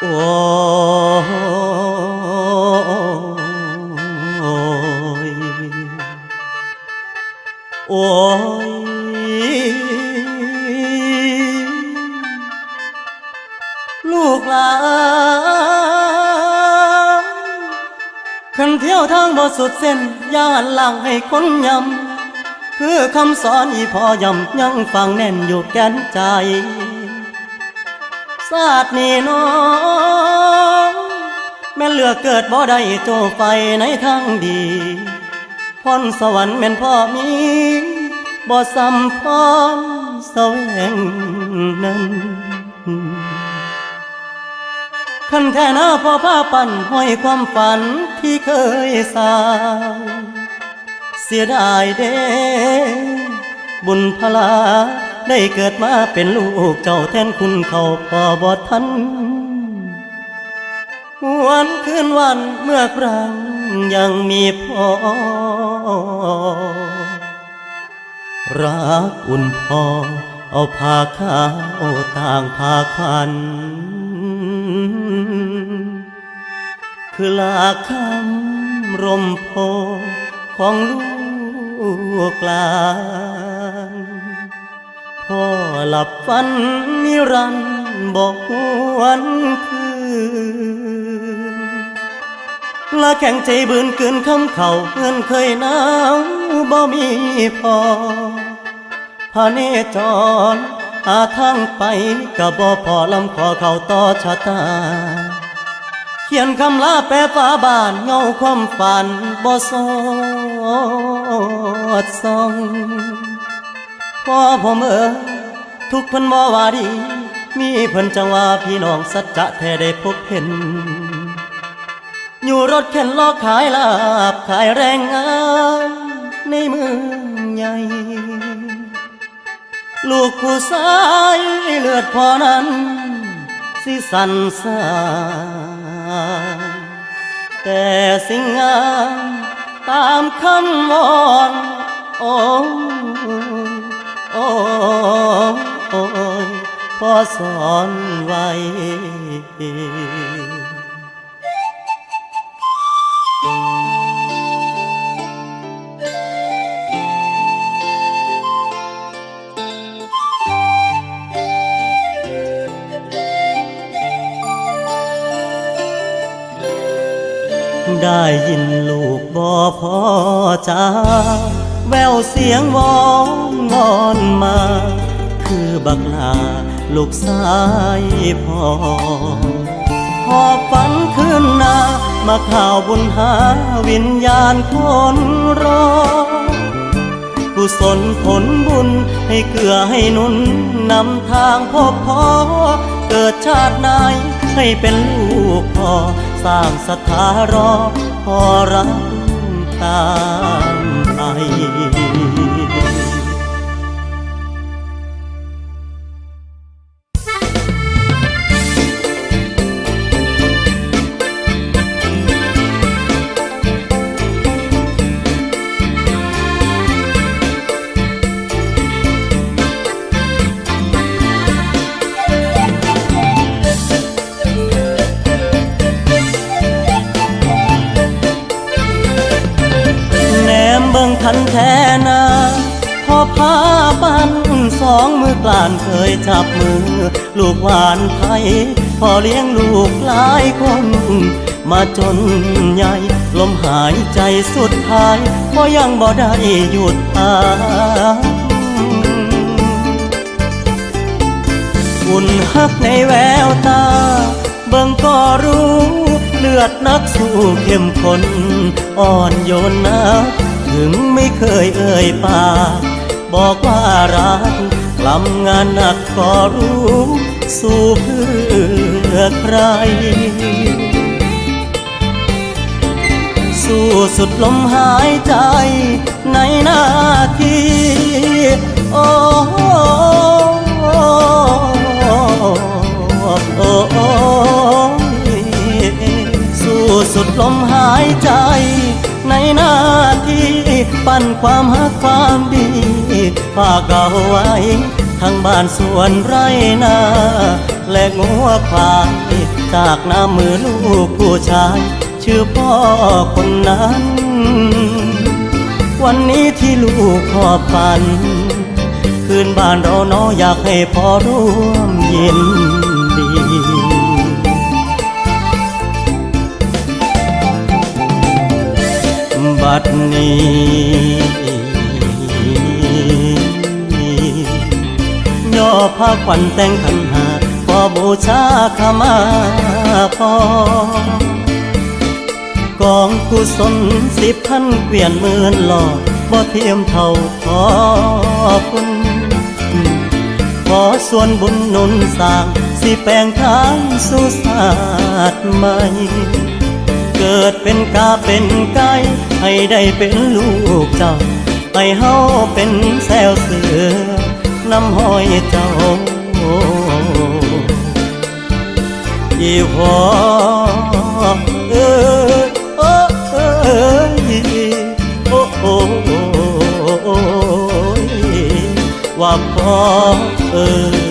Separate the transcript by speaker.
Speaker 1: โอ้ยโอ้ยลูกหลานขันเที่ยวทางบ่สุดเส้นย่าหันหลังให้คนยำคือคำสอนอีพอยำยังฟังแน่นอยู่แก่นใจาตร์นี่น้องแม่นเลือกเกิดบ่ได้โจไปในทางดีพรสวรรค์แม่นพ่อมีบ่ซ้ำพรแสวงนั้นขันแท่หน้าพ่อผ้าปั่นห้อยความฝันที่เคยสร้างเสียดายเด้บุญพลา ได้เกิดมาเป็นลูกเจ้าแทนคุณเขาพอบอทันวันคืนวันเมื่อครั้งยังมีพ่อ รักอุ่นพอ เอาผ้าขาวต่างผ้าควัน คือลาคำรมโพของลูกหลาน พ่อหลับฝันนิรันดร์บอกวันคืนละแข่งใจบืนเกินคำเขาเพื่อนเคยหนาวบ่มีพอพาเนจรหาทางไปกับบ่พอลำขอเข่าต่อชะตา เขียนคำลาแปรฟ้าบานเงาความฝันบ่สอดส่อง พ่อผมเออทุกเพิ่นบ่ว่าดี มีเพิ่นจังว่าพี่น้องสัจจะแท้ได้พบเห็น อยู่รถเข็นล้อขายลาบขายแรงงานในเมืองใหญ่ ลูกผู้ชายเลือดพอนั้นสิสันสาแต่สิ่งงามตามคำวอนอ้โอ้ โอ้ยพอสอนไว้ได้ยินลูกบอพอจ้า แววเสียงวอนวอนมา คือบักลาลูกสายพ่อหอบฝันขึ้นนามาข่าวบุญหาวิญญาณคนรอกุศลผลบุญให้เกือให้นุนนำทางพบพอ เกิดชาติไหนให้เป็นลูกพ่อสร้างศรัทธารอพอรักตา ไทย พาปันสองมือกลานเคยจับมือ ลูกหวานไทยพอเลี้ยงลูกหลายคน มาจนใหญ่ ลมหายใจสุดท้ายก็ยังบ่ได้หยุดพักอุ่นฮักในแววตา เบิ่งก็รู้เลือดนักสู้เข้มข้นอ่อนโยนนักถึงไม่เคยเอ่ยปาก บอกว่ารักกลำงานหนักก็รู้สู้เพื่อใคร สู้สุดลมหายใจในนาทีโอ้ สุดลมหายใจ ในนาทีปั้นความหักความดีฝากเอาไว้ทั้งบ้านสวนไรนา และงัวควายจากน้ำมือลูกผู้ชาย ชื่อพ่อคนนั้น วันนี้ที่ลูกขอฝัน คืนบ้านเราเนาะอยากให้พ่อร่วมยินดี ดนี้ย่อผ้าขวัญแต่งขันหาขอบูชาขมาพอกองกุศลสิบพันเกวียนหมื่นหลอดบ่เทียมเท่าขอคุณขอส่วนบุญนุนสร้าง สิแปลงทางสู่ศาสตร์ใหม่ เกิดเป็นกาเป็นไก่ให้ได้เป็นลูกเจ้าให้เฮาเป็นแซวเสือน้ำห้อยเจ้าอีหอเออโอ้เอยโอ้โอ้ยว่าพอเออ